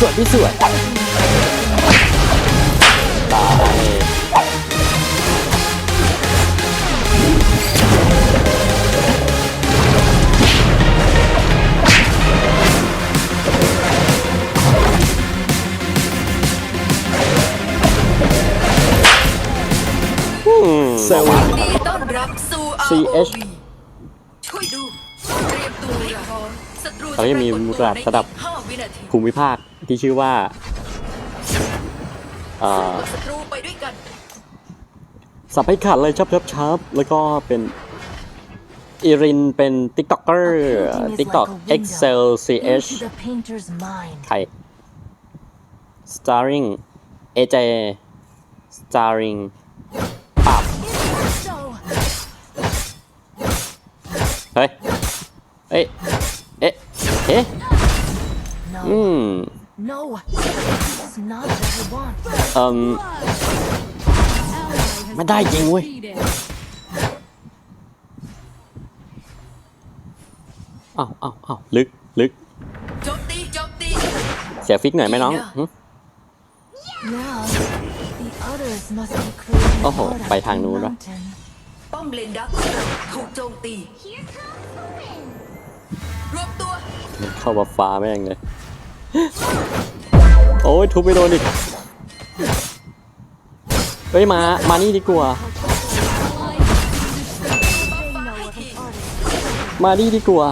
สวยพี่สวยตายอืมเซลดีต้อนรับสู่ CH ROV ช่วยดูเตรียมตัวให้พร้อมศัตรูเขาจะมีมุกระดับ ห้า วินาทีภูมิภาคที่ชื่อว่าเอ่อกับศัตรูไปด้วยกัน สับให้ขาดเลยชับชับชับแล้วก็เป็นอีรินเป็น TikToker TikTok Excel CH Into the painter's mind. ใคร starring AJ starring ปับ So เฮ้ยเอ้ย เอ๊ะ เอ๊ะ อื no, ม no, this is not what I want. เอ่ม ไม่ได้จริงเว้ย อ้าวอ้าวอ้าวลึกลึกโจมตีโจมตีเสียฟิกหน่อยไหมน้องหึ Now, the others must be creating โอ้โห hard up ไปทางนู้น the วะ mountain. ป้อมเลนดักของเราถูกโจมตี รวบตัว เข้ามาฟ้าแม่งเลย โอ้ยทุบไปโดนอีกเฮ้ยมา มานี่ดีกว่า มานี่ดีกว่า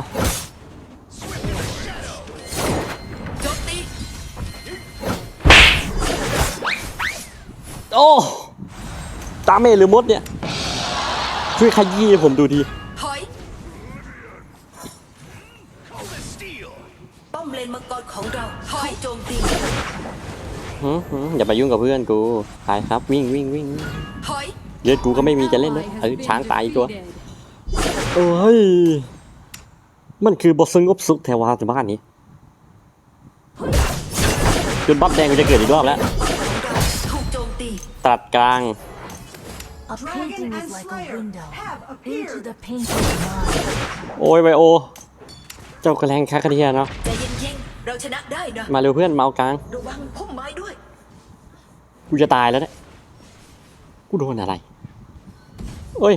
โอ้ ตาเมหรือมดเนี่ย ช่วยขยี้ผมดูที หืมหืมอย่าไปยุ่งกับเพื่อนกูตายครับวิ่งวิ่งวิ่งถอยเลือดกูก็ไม่มีจะเล่นด้วยเออช้างตายอีกตัวเอ้ยมันคือบทสงบสุขแถวาในบ้านนี้จนบัฟแดงกูจะเกิดอีกรอบแล้วถูกโจมตีตัดกลาง A painting is like a window into the painter's mind. โอ้ยไบโอ เจ้ากระแรงคาคาเทียเนาะใจ เย็นๆเราชนะได้นะมาเร็วเพื่อนเมาส์กลางระวังพุ่มไม้ด้วยกูจะตายแล้วเนี่ยกูโดนอะไรโอ้ย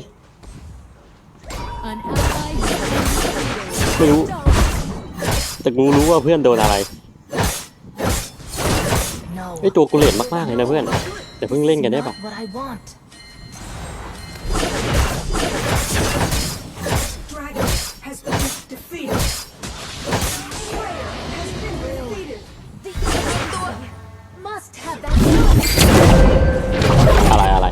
An ally has been ไม่รู้ แต่กูรู้ว่าเพื่อนโดนอะไร No, ไอตัวกูเลดมากๆเลยนะเพื่อนแต่เพิ่งเล่นกันได้ปะ อะไรอะไร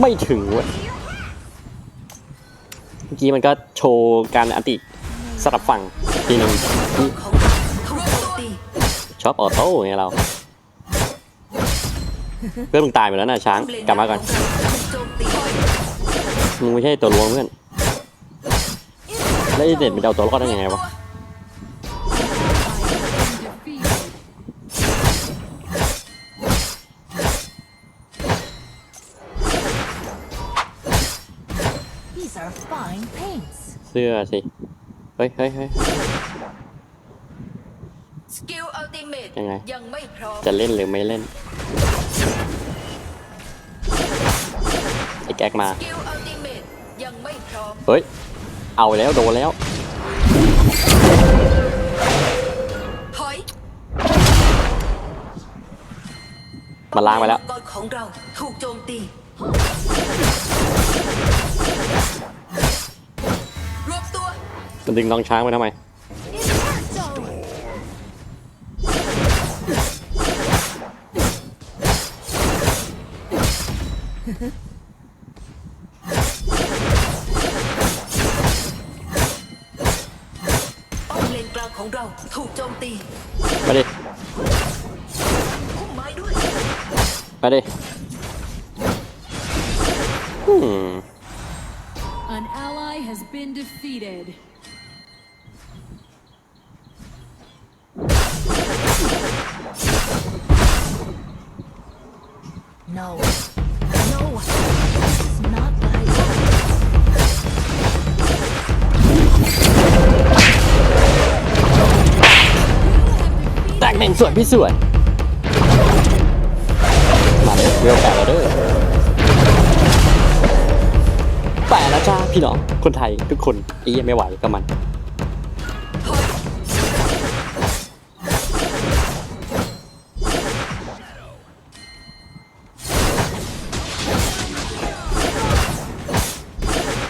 ไม่ถึงเว้ยเมื่อกี้มันก็โชว์การอันติสลับฝั่งทีหนึงของชอบออโต้ไงเรา เพื่อนมึงตายไปแล้วนะช้าง กลับมาก่อนมึงไม่ใช่ตัวลวงเพื่อน แล้วไอเด็ดมันจะเอาตัวรอดได้ยังไงวะ Been defeated. These are fine paints. เสื้อสิ เฮ้ยเฮ้ยเฮ้ย สกิลอัลติเมตยังไง ยังไม่พร้อมจะเล่นหรือไม่เล่น ไอ้แก๊กมา สกิลอัลติเมตยังไม่พร้อม เฮ้ย เอาแล้วโดนแล้วถอยมาล้างไปแล้วมังกรของเราถูกโจมตีรวบตัวมันดึงน้องช้างไปทำไมางของเราถูกโจมตีมาดิ พุ่มไม้ด้วยมาดิอืม An ally has been defeated. No, no, this สวยพี่สวยมาเลยเวลแปดแล้วเด้อแปดแล้วจ้าพี่น้องคนไทยทุกคนอีไม่ไหวกับมัน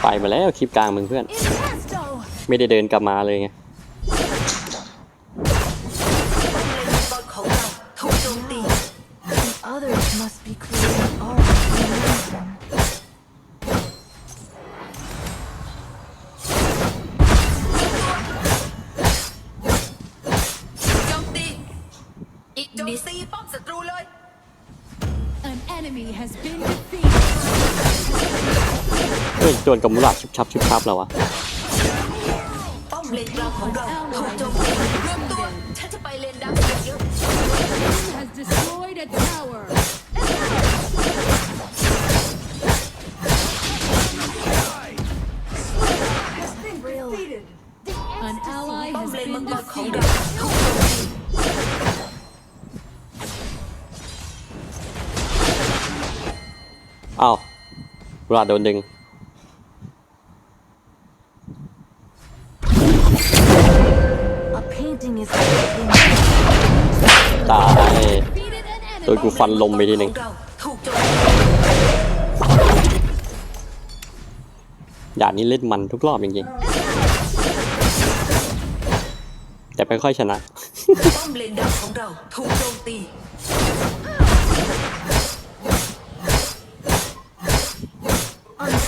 ไปมาแล้วคลิปกลางมึงเพื่อน ไม่ได้เดินกลับมาเลยไง เฮ้ยโดนกับมุลาดชุบชับชุบชับแล้ววะป้อมเลนกลางของเราถูกโจมตีรวมตัวฉันจะไปเลนดักเยอะ Team has destroyed a tower. ป้อมเลนมังกรของเราถูก อ้าวมุลาดโดนดึง A painting is like a painting. ตาย Defeated an โดน enemy. กูฟันลมไปทีหนึ่งของเราถูกโจมตีด่านนี้เล่นมันทุกรอบจริงๆแต่ไม่ค่อยชนะ ป้อมเลนดักของเราถูกโจมตี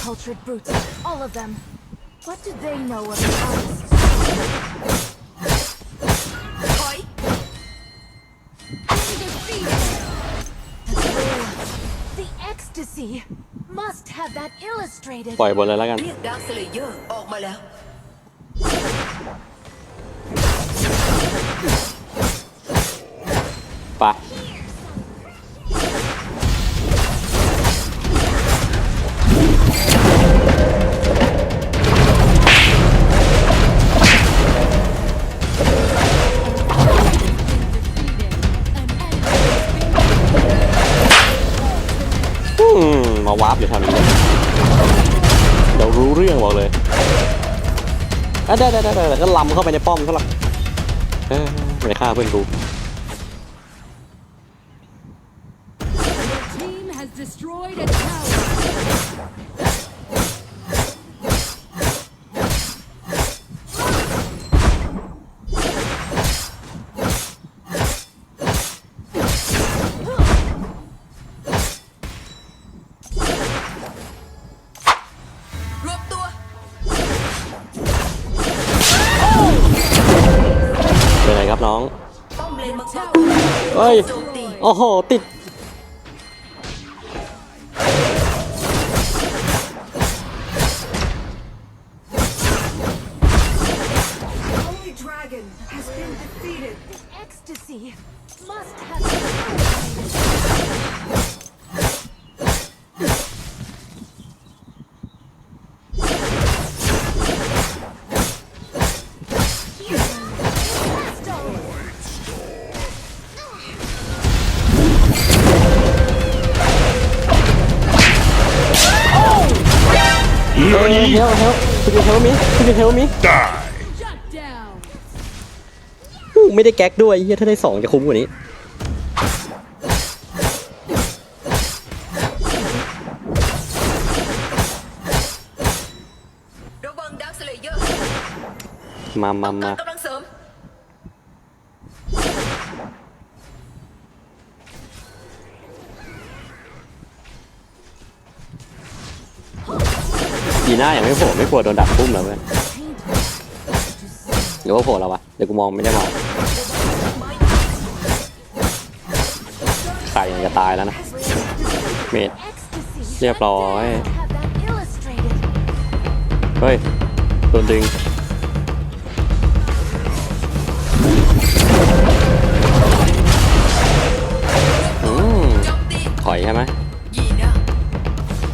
Uncultured brutes, all of them. What do they know of the artist? ถอย Defeated. The thrill, the ecstasy. Must have that illustrated. ปล่อยบนเลยแล้วกัน เรียกดาร์คสเลเยอร์ออกมาแล้ว ไป รู้เรื่องบอกเลยอะได้ได้ได้ได้ก็ลำเข้าไปในป้อมเขาหรอกไม่ฆ่าเพื่อนกู โจมตีโอ้โห ติด เฮลเฮลคุณจะเฮลมิคุณจะเฮลมิ Shut down. ไม่ได้แก๊กด้วยเฮียถ้าได้สองจะคุ้มกว่านี้ ระวังดาร์คสเลเยอร์มามามา กำลังเสริม ดี หน้ายังไม่โผล่ไม่กลัวโดนดักปุ้มเหรอเพื่อนหรือว่าโผล่แล้ววะเดี๋ยวกูมองไม่ได้มองตายยังจะตายแล้วนะเมดเรียบร้อย เฮ้ยโดนดึงอืมถอยใช่ไหมยีน่า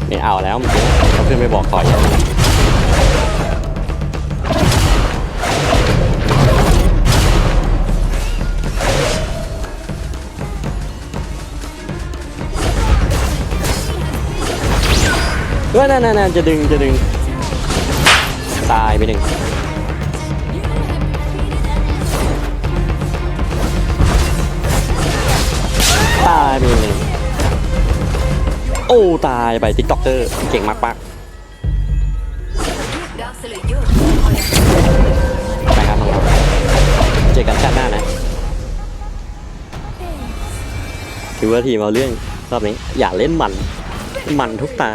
ไม่เอาแล้วมื่อกี้เขึ้นไปบอกต่อยเออนั่นๆจะดึงจะดึง ตายไปหนึ่งตายไปหนึ่งโอ้ ตายไปติ๊กต็อกเกอร์ เก่งมากปัก ไปครับน้องๆเจอกันชาติหน้านะถือว่าทีมเอาเรื่องรอบนี้ อย่าเล่นมัน มันทุกตา